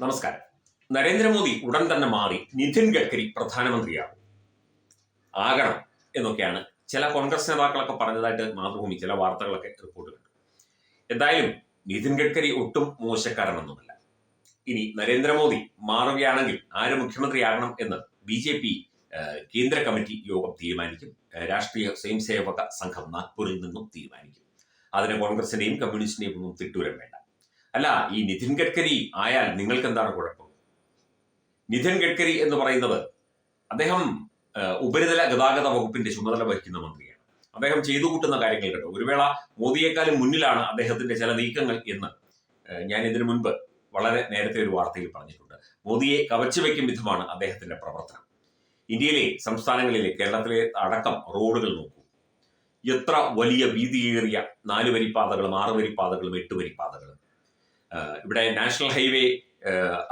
നമസ്കാരം. നരേന്ദ്രമോദി ഉടൻ തന്നെ മാറി നിതിൻ ഗഡ്കരി പ്രധാനമന്ത്രിയാകും ആകണം എന്നൊക്കെയാണ് ചില കോൺഗ്രസ് നേതാക്കളൊക്കെ പറഞ്ഞതായിട്ട് മാതൃഭൂമി ചില വാർത്തകളൊക്കെ റിപ്പോർട്ട് കണ്ടു എന്തായാലും നിതിൻ ഗഡ്കരി ഒട്ടും മോശക്കാരനൊന്നുമല്ല. ഇനി നരേന്ദ്രമോദി മാറുകയാണെങ്കിൽ ആര് മുഖ്യമന്ത്രിയാകണം എന്ന് ബി ജെ പി കേന്ദ്ര കമ്മിറ്റി യോഗം തീരുമാനിക്കും. രാഷ്ട്രീയ സ്വയംസേവക സംഘം നാഗ്പൂരിൽ നിന്നും തീരുമാനിക്കും. അതിന് കോൺഗ്രസിന്റെയും കമ്മ്യൂണിസ്റ്റിന്റെയും ഒന്നും തിട്ടൂരം വേണ്ട. അല്ല ഈ നിതിൻ ഗഡ്കരി ആയാൽ നിങ്ങൾക്ക് എന്താണ് കുഴപ്പം? നിതിൻ ഗഡ്കരി എന്ന് പറയുന്നത് അദ്ദേഹം ഉപരിതല ഗതാഗത വകുപ്പിന്റെ ചുമതല വഹിക്കുന്ന മന്ത്രിയാണ്. അദ്ദേഹം ചെയ്തു കൂട്ടുന്ന കാര്യങ്ങൾ കേട്ടോ. ഒരു വേള മോദിയേക്കാളും മുന്നിലാണ് അദ്ദേഹത്തിന്റെ ചില നീക്കങ്ങൾ എന്ന് ഞാൻ ഇതിനു മുൻപ് വളരെ നേരത്തെ ഒരു വാർത്തയിൽ പറഞ്ഞിട്ടുണ്ട്. മോദിയെ കവച്ചു വയ്ക്കും വിധമാണ് അദ്ദേഹത്തിന്റെ പ്രവർത്തനം. ഇന്ത്യയിലെ സംസ്ഥാനങ്ങളിലെ കേരളത്തിലെ അടക്കം റോഡുകൾ നോക്കൂ. എത്ര വലിയ വീതിയേറിയ നാലുവരി പാതകളും ആറ് വരിപ്പാതകളും എട്ട് വരിപ്പാതകളും ആഹ് ഇവിടെ നാഷണൽ ഹൈവേ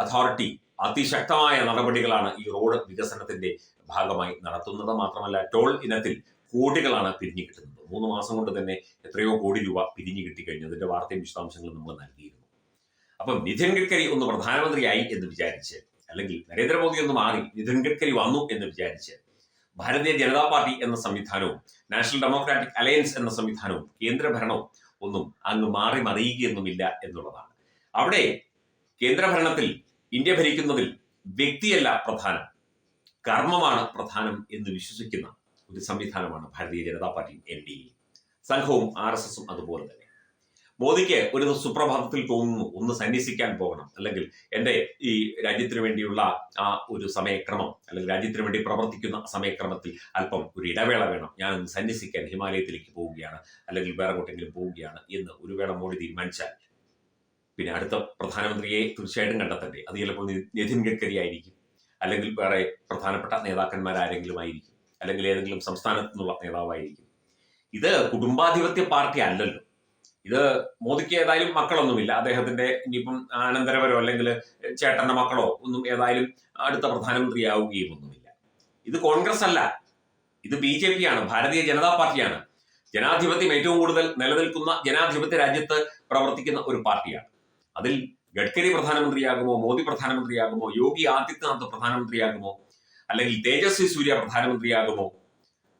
അതോറിറ്റി അതിശക്തമായ നടപടികളാണ് ഈ റോഡ് വികസനത്തിന്റെ ഭാഗമായി നടത്തുന്നത്. മാത്രമല്ല ടോൾ ഇനത്തിൽ കോടികളാണ് പിരിഞ്ഞു കിട്ടുന്നത്. മൂന്ന് മാസം കൊണ്ട് തന്നെ എത്രയോ കോടി രൂപ പിരിഞ്ഞു കിട്ടിക്കഴിഞ്ഞു. അതിന്റെ വാർത്തയും വിശദാംശങ്ങളും നമ്മൾ നൽകിയിരുന്നു. അപ്പം നിതിൻ ഗഡ്കരി ഒന്ന് പ്രധാനമന്ത്രിയായി എന്ന് വിചാരിച്ച് അല്ലെങ്കിൽ നരേന്ദ്രമോദി ഒന്ന് മാറി നിതിൻ ഗഡ്കരി വന്നു എന്ന് വിചാരിച്ച് ഭാരതീയ ജനതാ പാർട്ടി എന്ന സംവിധാനവും നാഷണൽ ഡെമോക്രാറ്റിക് അലയൻസ് എന്ന സംവിധാനവും കേന്ദ്രഭരണവും ഒന്നും അങ്ങ് മാറി മറിയുകയൊന്നുമില്ല എന്നുള്ളതാണ്. അവിടെ കേന്ദ്രഭരണത്തിൽ ഇന്ത്യ ഭരിക്കുന്നതിൽ വ്യക്തിയല്ല പ്രധാനം. കർമ്മമാണ് പ്രധാനം എന്ന് വിശ്വസിക്കുന്ന ഒരു സംവിധാനമാണ് Bharatiya Janata Party N D A. സംഘവും ആർ എസ് എസും അതുപോലെ തന്നെ. മോദിക്ക് ഒരു സുപ്രഭാതത്തിൽ തോന്നുന്നു ഒന്ന് സന്യസിക്കാൻ പോകണം. അല്ലെങ്കിൽ എന്റെ ഈ രാജ്യത്തിന് വേണ്ടിയുള്ള ആ ഒരു സമയക്രമം അല്ലെങ്കിൽ രാജ്യത്തിന് വേണ്ടി പ്രവർത്തിക്കുന്ന സമയക്രമത്തിൽ അല്പം ഒരു ഇടവേള വേണം. ഞാൻ സന്യസിക്കാൻ ഹിമാലയത്തിലേക്ക് പോവുകയാണ് അല്ലെങ്കിൽ വേറെ എങ്ങോട്ടെങ്കിലും പോവുകയാണ് എന്ന് ഒരു വേള മോഡി തീരുമാനിച്ചാൽ പിന്നെ അടുത്ത പ്രധാനമന്ത്രിയെ തീർച്ചയായിട്ടും കണ്ടെത്തണ്ടേ? അത് ചിലപ്പോൾ നിതിൻ ഗഡ്കരി ആയിരിക്കും. അല്ലെങ്കിൽ വേറെ പ്രധാനപ്പെട്ട നേതാക്കന്മാർ ആരെങ്കിലും ആയിരിക്കും. അല്ലെങ്കിൽ ഏതെങ്കിലും സംസ്ഥാനത്തു നിന്നുള്ള നേതാവായിരിക്കും. ഇത് കുടുംബാധിപത്യ പാർട്ടി അല്ലല്ലോ. ഇത് മോദിക്ക് ഏതായാലും മക്കളൊന്നുമില്ല. അദ്ദേഹത്തിന്റെ ഇനിയിപ്പം ആനന്ദരവരോ അല്ലെങ്കിൽ ചേട്ടന്റെ മക്കളോ ഒന്നും ഏതായാലും അടുത്ത പ്രധാനമന്ത്രിയാവുകയും ഒന്നുമില്ല. ഇത് കോൺഗ്രസ് അല്ല. ഇത് ബി ജെ പി ആണ് ഭാരതീയ ജനതാ പാർട്ടിയാണ്. ജനാധിപത്യം ഏറ്റവും കൂടുതൽ നിലനിൽക്കുന്ന ജനാധിപത്യ രാജ്യത്ത് പ്രവർത്തിക്കുന്ന ഒരു പാർട്ടിയാണ്. അതിൽ ഗഡ്കരി പ്രധാനമന്ത്രിയാകുമോ മോദി പ്രധാനമന്ത്രിയാകുമോ യോഗി ആദിത്യനാഥ് പ്രധാനമന്ത്രിയാകുമോ അല്ലെങ്കിൽ തേജസ്വി സൂര്യ പ്രധാനമന്ത്രിയാകുമോ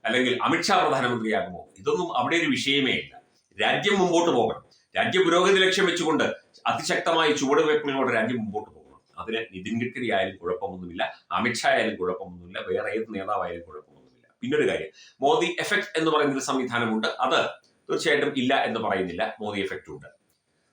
അല്ലെങ്കിൽ അമിത്ഷാ പ്രധാനമന്ത്രിയാകുമോ? ഇതൊന്നും അവിടെ ഒരു വിഷയമേ ഇല്ല. രാജ്യം മുമ്പോട്ട് പോകണം. രാജ്യ പുരോഗതി ലക്ഷ്യം വെച്ചുകൊണ്ട് അതിശക്തമായ ചുവടുവയ്പ്പിലൂടെ രാജ്യം മുമ്പോട്ട് പോകണം. അതിന് നിതിൻ ഗഡ്കരി ആയാലും കുഴപ്പമൊന്നുമില്ല അമിത്ഷാ ആയാലും കുഴപ്പമൊന്നുമില്ല വേറെ ഏത് നേതാവായാലും കുഴപ്പമൊന്നുമില്ല. പിന്നൊരു കാര്യം മോദി എഫക്ട് എന്ന് പറയുന്ന ഒരു സംവിധാനമുണ്ട്. അത് തീർച്ചയായിട്ടും ഇല്ല എന്ന് പറയുന്നില്ല. മോദി എഫക്റ്റ് ഉണ്ട്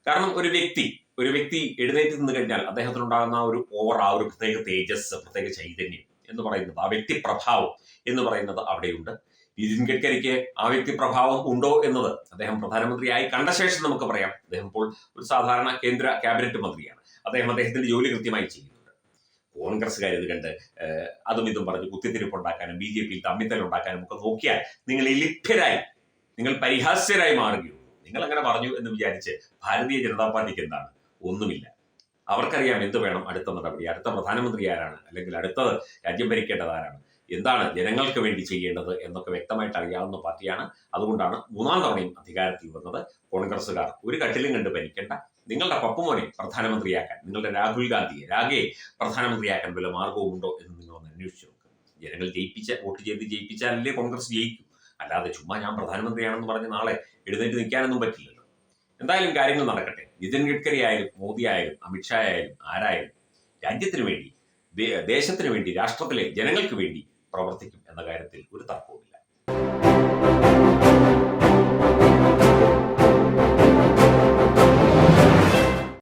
കാരണം ഒരു വ്യക്തി ഒരു വ്യക്തി എഴുന്നേറ്റ് നിന്ന് കഴിഞ്ഞാൽ അദ്ദേഹത്തിനുണ്ടാകുന്ന ഒരു ഓവർ ആ ഒരു പ്രത്യേക തേജസ് പ്രത്യേക ചൈതന്യം എന്ന് പറയുന്നത് ആ വ്യക്തി പ്രഭാവം എന്ന് പറയുന്നത് അവിടെയുണ്ട്. നിതിൻ ഗഡ്കരിക്ക് ആ വ്യക്തി പ്രഭാവം ഉണ്ടോ എന്നത് അദ്ദേഹം പ്രധാനമന്ത്രിയായി കണ്ട ശേഷം നമുക്ക് പറയാം. അദ്ദേഹം ഇപ്പോൾ ഒരു സാധാരണ കേന്ദ്ര ക്യാബിനറ്റ് മന്ത്രിയാണ്. അദ്ദേഹം അദ്ദേഹത്തിന്റെ ജോലി കൃത്യമായി ചെയ്യുന്നുണ്ട്. കോൺഗ്രസ്സുകാർ ഇത് കണ്ട് അതും ഇതും പറഞ്ഞ് കുത്തിത്തിരിപ്പുണ്ടാക്കാനും ബി ജെ പിയിൽ തമ്മിത്തൽ ഉണ്ടാക്കാനും ഒക്കെ നോക്കിയാൽ നിങ്ങൾ ലിപ്യരായി നിങ്ങൾ പരിഹാസ്യരായി മാറുകയുള്ളൂ. നിങ്ങൾ അങ്ങനെ പറഞ്ഞു എന്ന് വിചാരിച്ച് ഭാരതീയ ജനതാ പാർട്ടിക്ക് എന്താണ് ഒന്നുമില്ല. അവർക്കറിയാം എന്ത് വേണം അടുത്ത നടപടി. അടുത്ത പ്രധാനമന്ത്രി ആരാണ്? അല്ലെങ്കിൽ അടുത്തത് രാജ്യം ഭരിക്കേണ്ടത് ആരാണ്? എന്താണ് ജനങ്ങൾക്ക് വേണ്ടി ചെയ്യേണ്ടത് എന്നൊക്കെ വ്യക്തമായിട്ട് അറിയാവുന്ന പാർട്ടിയാണ്. അതുകൊണ്ടാണ് മൂന്നാം തവണയും അധികാരത്തിൽ വന്നത് കോൺഗ്രസ്സുകാർ. ഒരു കട്ടിലും കണ്ട് ഭരിക്കേണ്ട. നിങ്ങളുടെ പപ്പുമോനെ പ്രധാനമന്ത്രിയാക്കാൻ നിങ്ങളുടെ രാഹുൽ ഗാന്ധിയെ രാഗയെ പ്രധാനമന്ത്രിയാക്കാൻ വല്ല മാർഗവുമുണ്ടോ എന്ന് നിങ്ങൾ ഒന്ന് അന്വേഷിച്ചു നോക്കുക ജനങ്ങൾ ജയിപ്പിച്ച വോട്ട് ചെയ്ത് ജയിപ്പിച്ചാലല്ലേ കോൺഗ്രസ് ജയിക്കും. അല്ലാതെ ചുമ്മാ ഞാൻ പ്രധാനമന്ത്രിയാണെന്ന് പറഞ്ഞ് നാളെ എഴുന്നേറ്റ് നിൽക്കാനൊന്നും പറ്റില്ലല്ലോ. എന്തായാലും കാര്യങ്ങൾ നടക്കട്ടെ. നിതിൻ ഗഡ്കരി ആയാലും മോദി ആയാലും അമിത്ഷാ ആയാലും ആരായാലും രാജ്യത്തിന് വേണ്ടി ദേശത്തിന് വേണ്ടി രാഷ്ട്രത്തിലെ ജനങ്ങൾക്ക് വേണ്ടി പ്രവർത്തിക്കും എന്ന കാര്യത്തിൽ ഒരു തർക്കവും